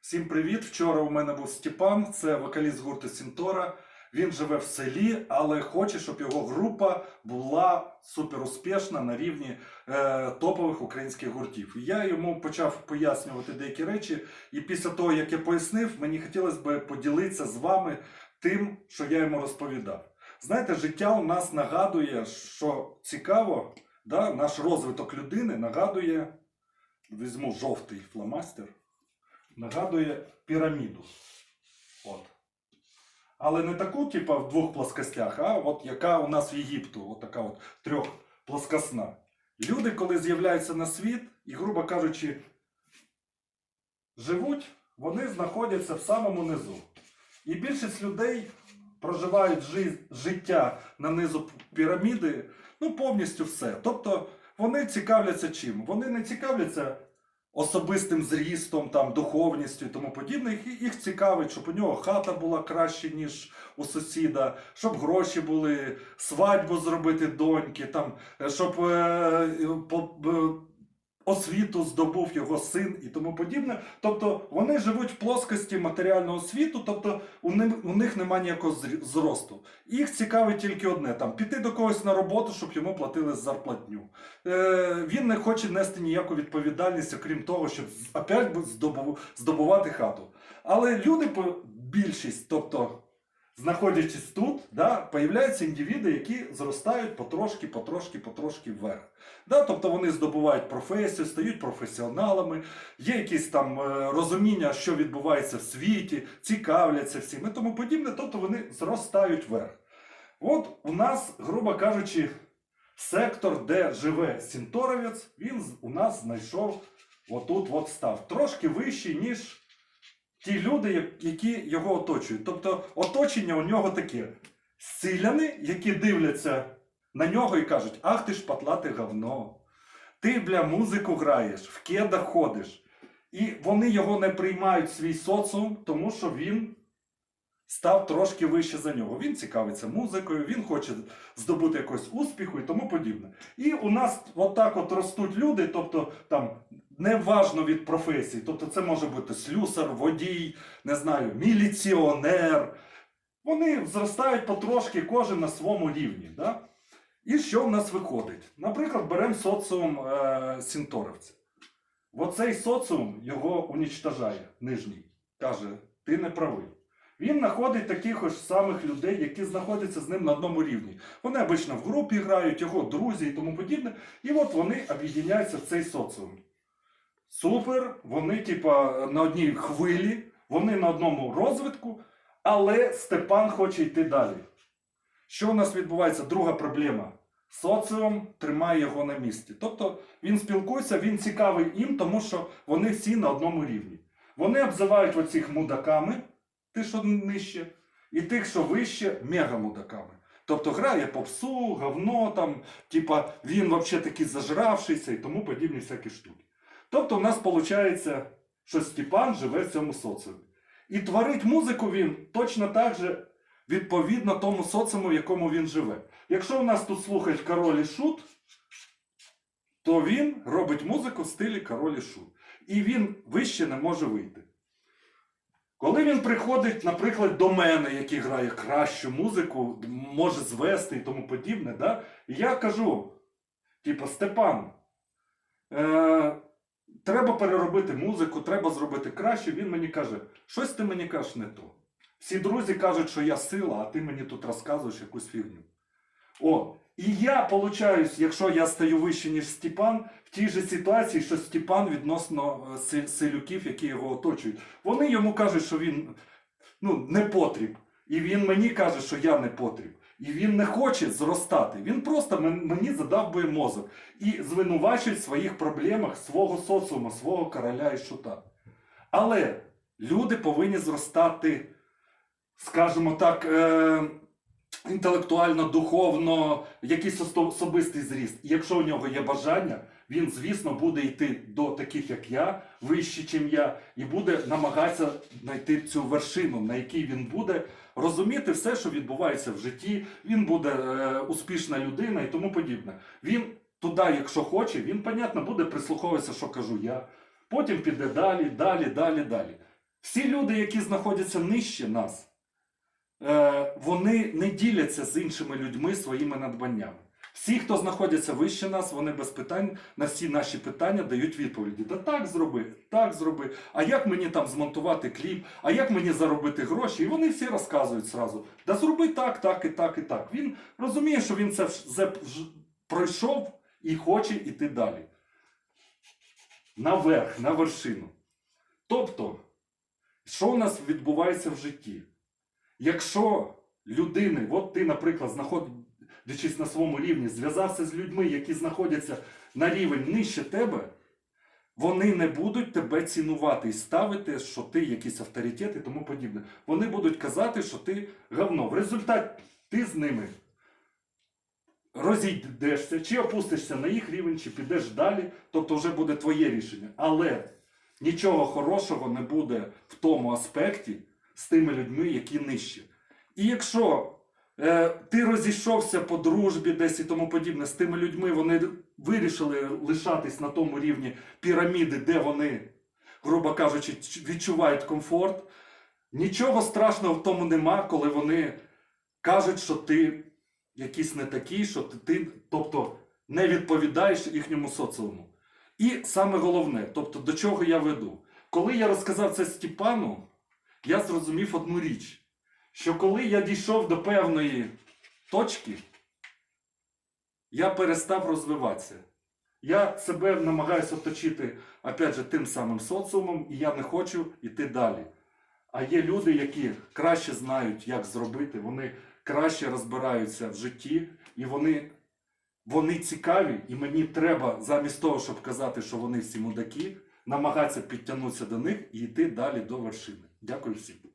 Всім привіт! Вчора у мене був Степан, це вокаліст гурту Сінтора. Він живе в селі, але хоче, щоб його група була супер успішна на рівні е, топових українських гуртів. Я йому почав пояснювати деякі речі, і після того, як я пояснив, мені хотілося б поділитися з вами тим, що я йому розповідав. Знаєте, життя у нас нагадує, що цікаво, да, наш розвиток людини нагадує, візьму жовтий фломастер нагадує піраміду. От. Але не таку, типу, в двох плоскостях, а от яка у нас в Єгипту, от така от трьохплоскосна. Люди, коли з'являються на світ і, грубо кажучи, живуть, вони знаходяться в самому низу. І більшість людей проживають жи- життя на низу піраміди, ну повністю все. Тобто вони цікавляться чим? Вони не цікавляться особистим зрістом, там, духовністю і тому подібне. Їх, їх цікавить, щоб у нього хата була краще, ніж у сусіда, щоб гроші були, свадьбу зробити доньки, там, е, щоб е, по, освіту здобув його син і тому подібне. Тобто вони живуть в плоскості матеріального світу, тобто у них, у них немає ніякого зросту. Їх цікавить тільки одне: там, піти до когось на роботу, щоб йому платили зарплатню. Е, він не хоче нести ніяку відповідальність, окрім того, щоб опять здобув, здобувати хату. Але люди, більшість, тобто знаходячись тут, да, появляються індивіди, які зростають потрошки, потрошки, потрошки вверх. Да, тобто вони здобувають професію, стають професіоналами, є якісь там е, розуміння, що відбувається в світі, цікавляться всім і тому подібне, тобто вони зростають вверх. От у нас, грубо кажучи, сектор, де живе Сінторовець, він у нас знайшов отут от став. Трошки вищий, ніж ті люди, які його оточують. Тобто оточення у нього таке: селяни, які дивляться на нього і кажуть: Ах ти ж патлате говно. Ти, бля, музику граєш, в кедах ходиш. І вони його не приймають в свій соціум, тому що він став трошки вище за нього. Він цікавиться музикою, він хоче здобути якогось успіху і тому подібне. І у нас отак от ростуть люди, тобто там неважно від професії. Тобто це може бути слюсар, водій, не знаю, міліціонер. Вони зростають потрошки, кожен на своєму рівні. Да? І що в нас виходить? Наприклад, беремо соціум е, сінторовця. Оцей соціум його унічтажає, нижній. Каже, ти не правий. Він знаходить таких ж самих людей, які знаходяться з ним на одному рівні. Вони обично в групі грають, його друзі і тому подібне. І от вони об'єднаються в цей соціум. Супер, вони, типа, на одній хвилі, вони на одному розвитку, але Степан хоче йти далі. Що у нас відбувається? Друга проблема. Соціум тримає його на місці. Тобто він спілкується, він цікавий їм, тому що вони всі на одному рівні. Вони обзивають оцих мудаками, ти що нижче, і тих, що вище, мегамудаками. Тобто грає попсу, говно, там, типа він взагалі такий зажравшийся і тому подібні всякі штуки. Тобто, у нас виходить, що Степан живе в цьому соціумі. І творить музику він точно так же відповідно тому соціуму, в якому він живе. Якщо у нас тут слухають король і шут, то він робить музику в стилі король і шут. І він вище не може вийти. Коли він приходить, наприклад, до мене, який грає кращу музику, може звести і тому подібне, да? і я кажу: типу, Степан, е- треба переробити музику, треба зробити краще. Він мені каже, щось ти мені кажеш не то. Всі друзі кажуть, що я сила, а ти мені тут розказуєш якусь фігню. О, і я получаюсь, якщо я стаю вище, ніж Степан, в тій же ситуації, що Степан відносно е, селюків, які його оточують. Вони йому кажуть, що він ну, не потріб. І він мені каже, що я не потріб. І він не хоче зростати. Він просто мені задав би мозок і звинувачує в своїх проблемах свого соціуму, свого короля і шута. Але люди повинні зростати, скажімо так, е- інтелектуально, духовно, якийсь особистий зріст. І якщо у нього є бажання, він, звісно, буде йти до таких, як я, вище, ніж я, і буде намагатися знайти цю вершину, на якій він буде розуміти все, що відбувається в житті. Він буде е, успішна людина і тому подібне. Він туди, якщо хоче, він, понятно, буде прислуховуватися, що кажу я. Потім піде далі, далі, далі, далі. Всі люди, які знаходяться нижче нас, е, вони не діляться з іншими людьми своїми надбаннями. Всі, хто знаходяться вище нас, вони без питань на всі наші питання дають відповіді. Да так зроби, так зроби. А як мені там змонтувати кліп, а як мені заробити гроші? І вони всі розказують зразу. Да зроби так, так і так, і так. Він розуміє, що він це вже пройшов і хоче йти далі. Наверх, на вершину. Тобто, що у нас відбувається в житті? Якщо людини, от ти, наприклад, знаходячись на своєму рівні, зв'язався з людьми, які знаходяться на рівень нижче тебе, вони не будуть тебе цінувати і ставити, що ти якийсь авторитет і тому подібне. Вони будуть казати, що ти говно. В результаті ти з ними розійдешся, чи опустишся на їх рівень, чи підеш далі, тобто вже буде твоє рішення. Але нічого хорошого не буде в тому аспекті з тими людьми, які нижче. І якщо е, ти розійшовся по дружбі десь і тому подібне з тими людьми, вони вирішили лишатись на тому рівні піраміди, де вони, грубо кажучи, відчувають комфорт. Нічого страшного в тому нема, коли вони кажуть, що ти якийсь не такий, що ти, тобто, не відповідаєш їхньому соціуму. І саме головне, тобто до чого я веду. Коли я розказав це Степану, я зрозумів одну річ, що коли я дійшов до певної точки, я перестав розвиватися. Я себе намагаюся оточити, опять же, тим самим соціумом, і я не хочу йти далі. А є люди, які краще знають, як зробити, вони краще розбираються в житті, і вони, вони цікаві, і мені треба, замість того, щоб казати, що вони всі мудаки, намагатися підтягнутися до них і йти далі до вершини. Дякую всім.